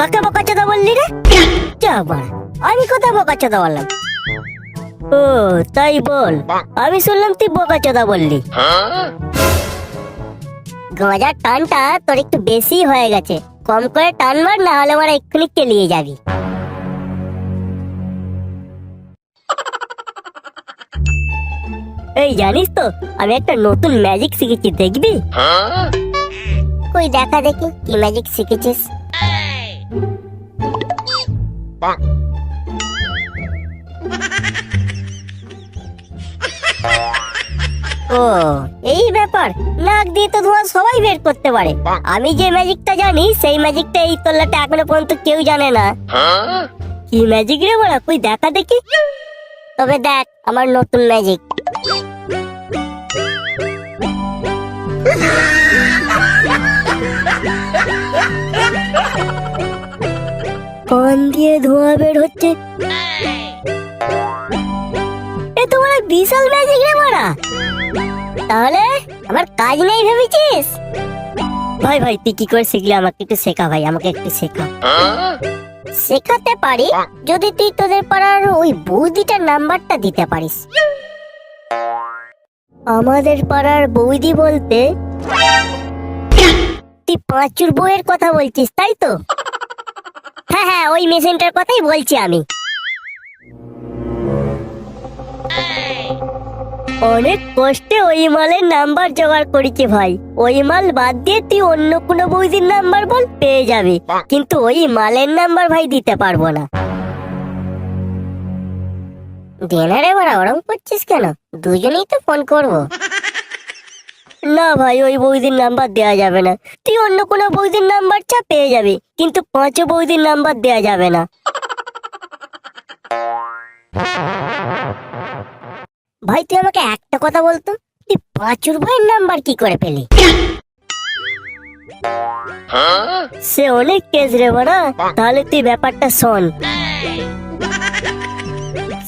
কাকে বোকাচোদা বললি রে? যাবার আমি কোথায় বোকাচোদা বললাম। ও, তাই বল। আমি শুনলাম তুই বোকাচোদা বললি। গাঁজার টানটা তোর একটু বেশি হয়ে গেছে। কম করে টান মার না হলে আমার এক্ষুনি কেলিয়ে যাবি। এই, জানিস তো, আমি একটা নতুন ম্যাজিক শিখেছি, দেখবি? কই, দেখা দেখি, কি ম্যাজিক শিখেছিস? ও এই ব্যাপার। নাক দিয়ে তো ধোঁয়া সবাই বের করতে পারে। আমি যে ম্যাজিকটা জানি সেই ম্যাজিকটা এই তল্লাটা এখনও পর্যন্ত কেউ জানে না। কি ম্যাজিক রে বড়া? কই দেখা দেখি? তবে দেখ আমার নতুন ম্যাজিক। কান দিয়ে ধোঁয়া বের হচ্ছে। এ, তোমার বিশাল ম্যাজিক রে বড়া তাহলে আমার কাজ নেই ভেবেছিস? ভাই ভাই, তুই কি করে শিখলি? আমাকে একটু শেখা, ভাই, আমাকে একটু শেখা। শেখাতে পারি যদি তুই তোদের পাড়ার ওই বৌদিটার নাম্বারটা দিতে পারিস। আমাদের পাড়ার বৌদি বলতে, তুই পাঁচুর বইয়ের কথা বলছিস, তাই তো? হ্যাঁ হ্যাঁ ওই মেশিনটার কথাই বলছি আমি। অনেক কষ্টে ওই মালের নাম্বার জোগাড় করেছি ভাই। ওই মাল বাদ দিয়ে তুই অন্য কোনো বৌদির নাম্বার বল, পেয়ে যাবি। কিন্তু ওই মালের নাম্বার ভাই দিতে পারব না। দেনারে বড়া ওরম করছিস কেন? দুজনেই তো ফোন করব। না ভাই, ওই বৌদির নাম্বার দেওয়া যাবে না। তুই অন্য কোনো বৌদির নাম্বার চা পেয়ে যাবি, কিন্তু পাঁচও বৌদির নাম্বার দেওয়া যাবে না। ভাই, তুই আমাকে একটা কথা বলতো? তুই পাঁচুর ভাইয়ের নাম্বার কি করে পেলি? সে অনেক কেস রে বড়া। তাহলে তুই ব্যাপারটা শোন।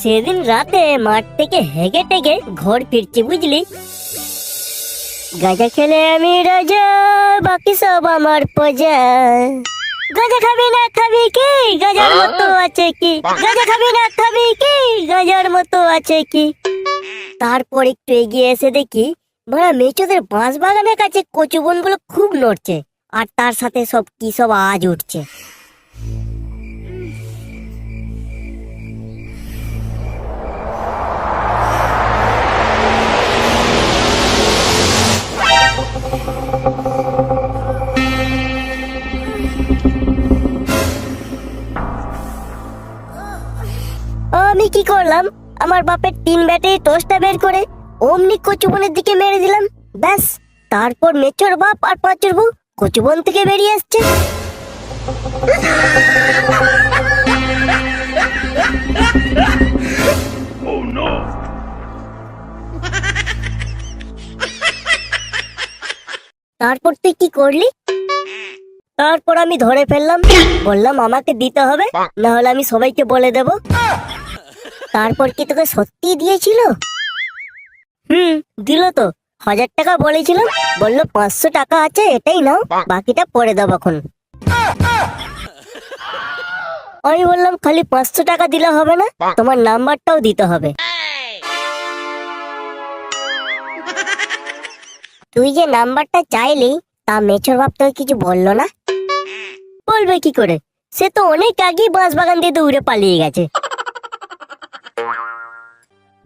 সেদিন রাতে মাঠ থেকে হেগে টেগে ঘর ফিরছি, বুঝলি? গাঁজা খেলে আমি রাজা বাকি সব আমার প্রজা। গাঁজা খাবি না খাবি কি? গাজার মতো আছে কি? গাঁজা খাবি না খাবি কি? গাজার মতো আছে কি? তারপর একটু এগিয়ে এসে দেখি বড়া মেচোদের বাঁশ বাগানের কাছে কচু বনগুলো খুব নড়ছে আর তার সাথে সব কি সব আওয়াজ উঠছে। আমি কি করলাম? আমার বাপের তিন ব্যাটে টোস্টটা বের করে অমনি কচুবনের দিকে মেরে দিলাম। ব্যাস তারপর মেচোর বাপ আর পাঁচের বউ কচুবন থেকে বেরিয়ে আসছে। তারপর তুই কি করলি? তারপর আমি ধরে ফেললাম। বললাম আমাকে দিতে হবে না হলে আমি সবাইকে বলে দেব। তারপর কি তোকে সত্যি দিয়েছিল? হুম, দিল তো। হাজার টাকা বলেছিলাম বলল, পাঁচশো টাকা আছে, এটাই নাও, বাকিটা পরে দেবো এখন। আমি বললাম, খালি পাঁচশো টাকা দিলে হবে না, তোমার নাম্বারটাও দিতে হবে। তুই যে নাম্বারটা চাইলি, তা মেচর বাপ তোকে কিছু বলল না? বলবে কি করে? সে তো অনেক আগেই বাঁশ বাগান দিয়ে দৌড়ে পালিয়ে গেছে।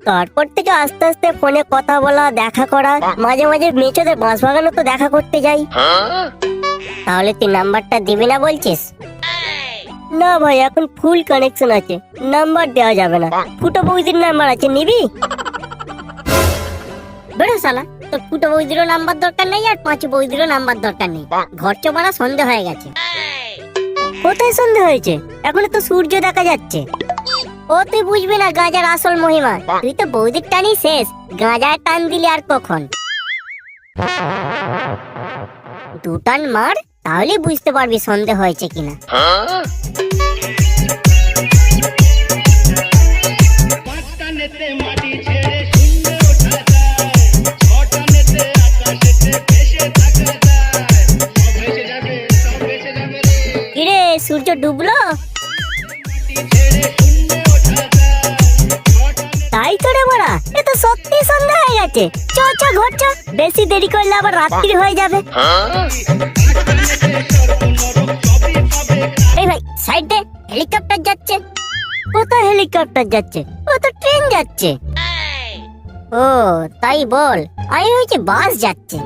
তারপর থেকে আস্তে আস্তে ফোনে কথা বলা, দেখা করা, মাঝে মাঝে মেচোদের বাঁশ বাগানও তো দেখা করতে যাই। তাহলে তুই নাম্বারটা দিবি না বলছিস? না ভাই, এখন ফুল কানেকশন আছে। নাম্বার দেওয়া যাবে না। ফুটো বৌদির নাম্বার আছে, নিবি? বেরো শালা, তোর ফুটো বৌদিরও নাম্বার দরকার নেই আর পাঁচ বৌদিরও নাম্বার দরকার নেই। ঘর চোপাড়া সন্ধে হয়ে গেছে। কোথায় সন্ধে হয়েছে? এখন তো সূর্য দেখা যাচ্ছে। ও তুই বুঝবি না গাঁজার আসল মহিমা। তুই তো বৌদিক টানি শেষ। গাঁজার টান দিলি আর কখন? দুটান মার তাহলে বুঝতে পারবি সন্দেহ হয়েছে কিনা। গেছে চ চ, ঘর চ। বেশি দেরি করলে আবার রাত্রি হয়ে যাবে। এই ভাই, সাইডে হেলিকপ্টার যাচ্ছে। কোথায় হেলিকপ্টার যাচ্ছে? ও তো ট্রেন যাচ্ছে। ও, তাই বল। আমি হয়েছে বাস যাচ্ছে।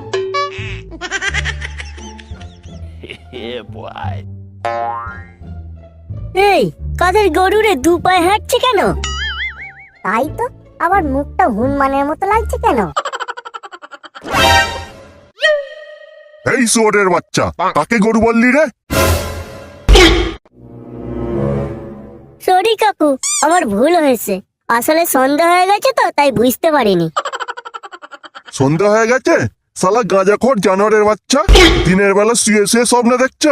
এই, কাদের গরুরে দু পায়ে হাঁটছে কেন? তাই তো। আবার মুখটা হুনমানের মতো লাগছে কেন? এই শুয়োরের বাচ্চা কাকে গরু বললি রে? সরি কাকু আমার ভুল হয়েছে। আসলে সন্ধ্যা হয়ে গেছে তো তাই বুঝতে পারিনি। সন্ধ্যা হয়ে গেছে? সালা গাঁজাখোর জানোয়ারের বাচ্চা? দিনের বেলা শুয়ে শুয়ে স্বপ্ন দেখছ?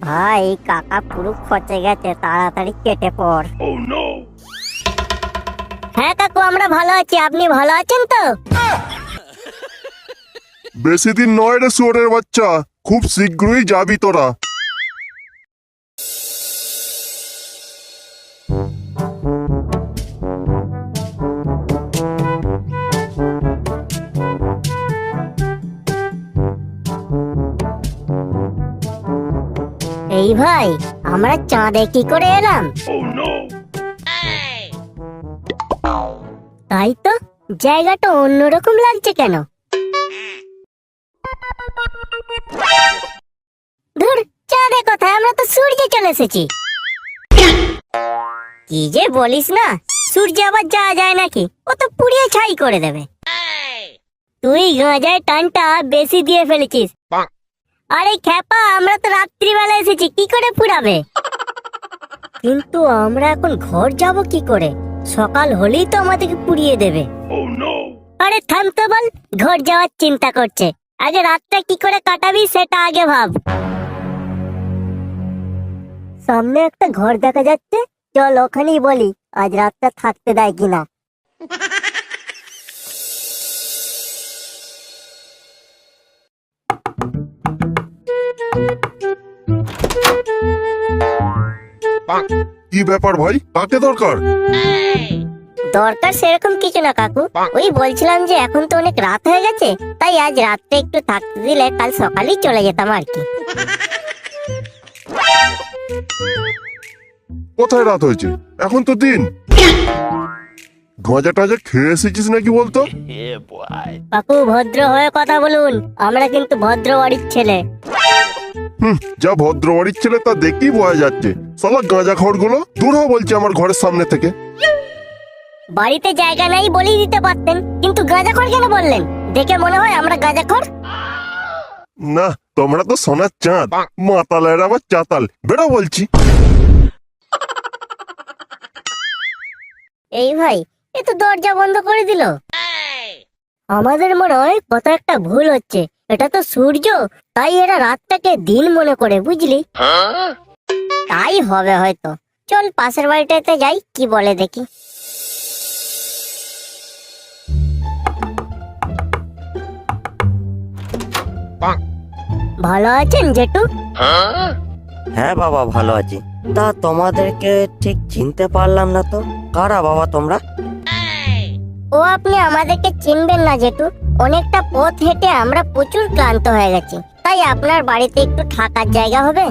ভাই কাকা পুরো খচে গেছে তাড়াতাড়ি কেটে পড়। হ্যাঁ কাকু আমরা ভালো আছি। আপনি ভালো আছেন তো? বেশি দিন নয় রে শুয়োরের বাচ্চা। খুব শীঘ্রই যাবি তোরা। এই ভাই আমরা চাঁদে কি করে এলাম? তাই তো জায়গাটা অন্যরকম লাগছে কেন? ধুর চাঁদে কোথায়? আমরা তো সূর্যে চলে এসেছি। কি যে বলিস না সূর্যে আবার যাওয়া যায় নাকি? ও তো পুড়িয়ে ছাই করে দেবে। তুই গাঁজায় টানটা বেশি দিয়ে ফেলেছিস। আরে খ্যাপা আমরা তো রাত্রিবেলা এসেছি কি করে পুরাবে কিন্তু আমরা এখন ঘর যাব কি করে? সকাল হলেই তো আমাদেরকে পুড়িয়ে দেবে। আরে থাম তো বল ঘর যাওয়ার চিন্তা করছে। আগে রাতটা কি করে কাটাবি সেটা আগে ভাব। সামনে একটা ঘর দেখা যাচ্ছে চল ওখানেই বলি আজ রাতটা থাকতে দেয় কিনা। কি ব্যাপার ভাই? কাকে দরকার? দরকার সেরকম কিছু না কাকু। ওই বলছিলাম যে এখন তো অনেক রাত হয়ে গেছে তাই আজ রাতটা একটু থাকতে দিলে কাল সকালেই চলে যেতাম আর কি। কোথায় রাত হয়েছে? এখন তো দিন। গাঁজা টাজা খেয়ে এসেছিস নাকি বলতো? কাকু ভদ্র হয়ে কথা বলুন। আমরা কিন্তু ভদ্র বাড়ির ছেলে। হুম যা ভদ্র বাড়ির ছেলে তা দেখেই বোঝা যাচ্ছে। সালা গাঁজা খড়গুলো দূর হ বলছে আমার ঘরের সামনে থেকে। বাড়িতে জায়গা নাই বলেই দিতে পারতেন কিন্তু গাঁজা গাঁজাখড় কেন বললেন? দেখে মনে হয় আমরা গাঁজা গাঁজাখড় না তোমরা তো সোনার চাঁদ মাতালের আবার চাতাল। বেড়া বলছি। এই ভাই এ তো দরজা বন্ধ করে দিল। আমাদের মনে হয় কত একটা ভুল হচ্ছে। এটা তো সূর্য তাই এরা রাতটাকে দিন মনে করে বুঝলি? তাই হবে হয়তো। চল পাশের বাড়িটাতে যাই কি বলে দেখি। ভালো আছেন জেঠু? হ্যাঁ বাবা ভালো আছি। তা তোমাদেরকে ঠিক চিনতে পারলাম না তো? কারা বাবা তোমরা? ও আপনি আমাদেরকে চিনবেন না জেঠু। অনেকটা পথ হেঁটে আমরা প্রচুর ক্লান্ত হয়ে গেছি। তাই আপনার বাড়িতে একটু থাকার জায়গা হবে?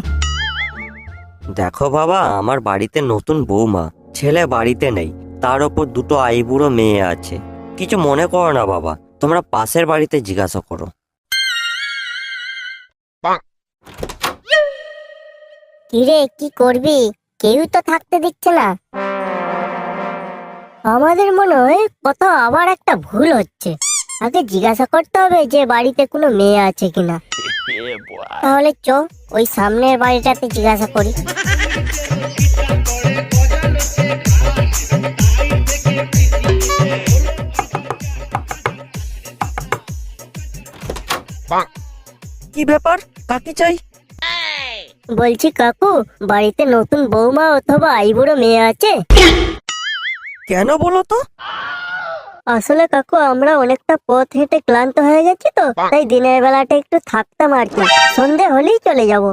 দেখো বাবা আমার বাড়িতে নতুন বৌমা ছেলে বাড়িতে নেই তার ওপর দুটো আইবুড়ো মেয়ে আছে। কিছু মনে করো না বাবা তোমরা পাশের বাড়িতে জিজ্ঞাসা করো। কিরে কি করবি? কেউ তো থাকতে দিচ্ছে না। আমাদের মনে হয় কোথাও আবার একটা ভুল হচ্ছে। আগে জিজ্ঞাসা করতে হবে যে বাড়িতে কোনো মেয়ে আছে কিনা। তাহলে চ ওই সামনের বাড়িটাতে জিজ্ঞাসা করি। কি ব্যাপার? কাকে চাই? বলছি কাকু বাড়িতে নতুন বৌমা অথবা আইবুড়ো মেয়ে আছে? কেন বলো তো? আসলে কাকু আমরা অনেকটা পথ হেঁটে ক্লান্ত হয়ে গেছি তো তাই দিনের বেলাটা একটু থাকতাম আর কি সন্ধে হলেই চলে যাব।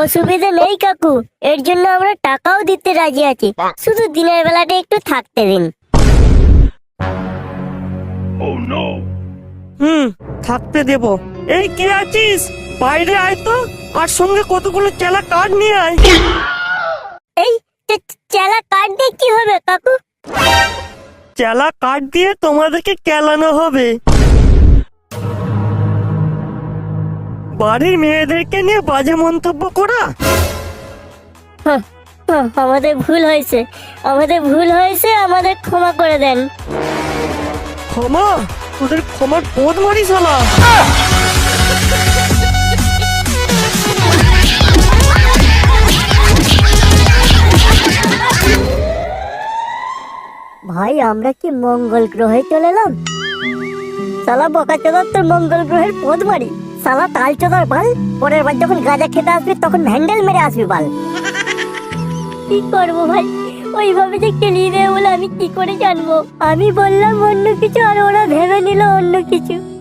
অসুবিধা নেই কাকু এর জন্য আমরা টাকাও দিতে রাজি আছি। শুধু দিনের বেলাটা একটু থাকতে দিন। Oh হুম থাকতে দেব। এই কে আছিস? বাইরে আয় তো আর সঙ্গে কতগুলো চেলা কাঠ নিয়ে আয়। চেলা কাঠ দিয়ে কি হবে কাকু? চেলা কাঠ দিয়ে তোমাদেরকে কেলানো হবে। বাড়ির মেয়েদেরকে নিয়ে বাজে মন্তব্য করা? হাহ, হাহ, আমাদের ভুল হয়েছে। আমাদের ভুল হয়েছে আমাদের ক্ষমা করে দেন। ক্ষমা? তোদের ক্ষমার পদ মারি শালা। ভাই, আমরা কি মঙ্গল গ্রহে চলে এলাম? সালা বকা চোদার তোর মঙ্গল গ্রহের পদ মারি। সালা তাল চোদার বাল, পরের বার যখন গাঁজা খেতে আসবি, তখন ভ্যান্ডেল মেরে আসবি বাল। কি করব ভাই? ওইভাবে যে কেলিয়ে দেবে বলে আমি কি করে জানব? আমি বললাম অন্য কিছু আর ওরা ভেবে নিল অন্য কিছু।